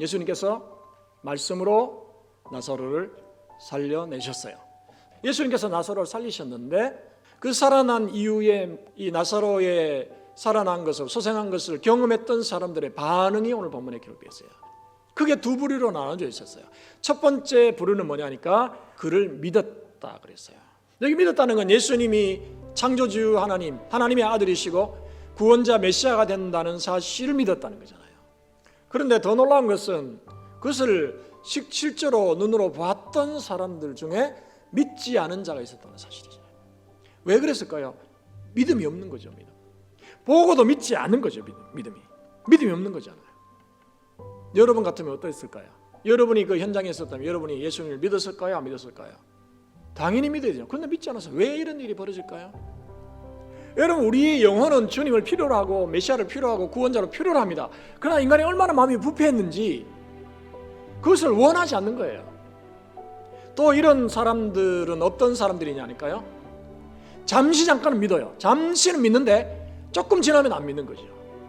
예수님께서 말씀으로 나사로를 살려내셨어요. 예수님께서 나사로를 살리셨는데 그 살아난 이후에 이 나사로의 살아난 것을 소생한 것을 경험했던 사람들의 반응이 오늘 본문에 기록되어 있어요. 크게 두 부류로 나눠져 있었어요. 첫 번째 부류는 뭐냐니까 그를 믿었다 그랬어요. 여기 믿었다는 건 예수님이 창조주 하나님, 하나님의 아들이시고 구원자 메시아가 된다는 사실을 믿었다는 거잖아요. 그런데 더 놀라운 것은 그것을 실- 실제로 눈으로 봤던 사람들 중에 믿지 않은 자가 있었다는 사실이죠. 왜 그랬을까요? 믿음이 없는 거죠, 믿음. 보고도 믿지 않는 거죠, 믿음, 믿음이. 믿음이 없는 거잖아요. 여러분 같으면 어떠했을까요? 여러분이 그 현장에 있었다면 여러분이 예수님을 믿었을까요? 안 믿었을까요? 당연히 믿어야죠. 그런데 믿지 않아서 왜 이런 일이 벌어질까요? 여러분 우리의 영혼은 주님을 필요로 하고 메시아를 필요로 하고 구원자로 필요로 합니다. 그러나 인간이 얼마나 마음이 부패했는지 그것을 원하지 않는 거예요. 또 이런 사람들은 어떤 사람들이냐니까요. 잠시 잠깐은 믿어요. 잠시는 믿는데 조금 지나면 안 믿는 거죠.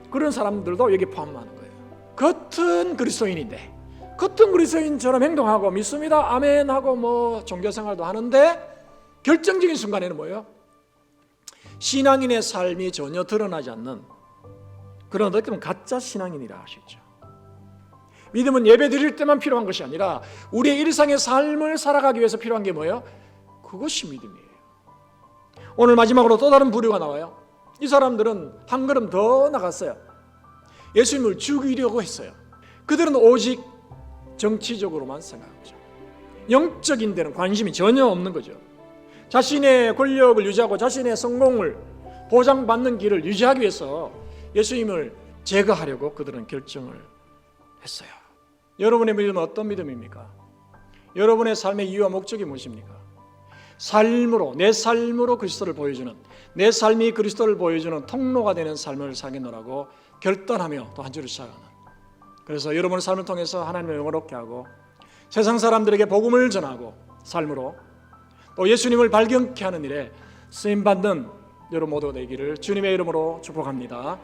그런 사람들도 여기 포함하는 거예요. 겉은 그리스도인인데 겉은 그리스도인처럼 행동하고 믿습니다. 아멘 하고 뭐 종교 생활도 하는데 결정적인 순간에는 뭐예요? 신앙인의 삶이 전혀 드러나지 않는 그런 어떻게 보면 가짜 신앙인이라 하시죠. 믿음은 예배 드릴 때만 필요한 것이 아니라 우리의 일상의 삶을 살아가기 위해서 필요한 게 뭐예요? 그것이 믿음이에요. 오늘 마지막으로 또 다른 부류가 나와요. 이 사람들은 한 걸음 더 나갔어요. 예수님을 죽이려고 했어요. 그들은 오직 정치적으로만 생각한 거죠. 영적인 데는 관심이 전혀 없는 거죠. 자신의 권력을 유지하고 자신의 성공을 보장받는 길을 유지하기 위해서 예수님을 제거하려고 그들은 결정을 했어요. 여러분의 믿음은 어떤 믿음입니까? 여러분의 삶의 이유와 목적이 무엇입니까? 삶으로 내 삶으로 그리스도를 보여주는 내 삶이 그리스도를 보여주는 통로가 되는 삶을 살겠노라고 결단하며 또 한 주를 시작하는 그래서 여러분의 삶을 통해서 하나님을 영원롭게 하고 세상 사람들에게 복음을 전하고 삶으로 또 예수님을 발견케 하는 일에 쓰임 받는 여러분 모두가 되기를 주님의 이름으로 축복합니다.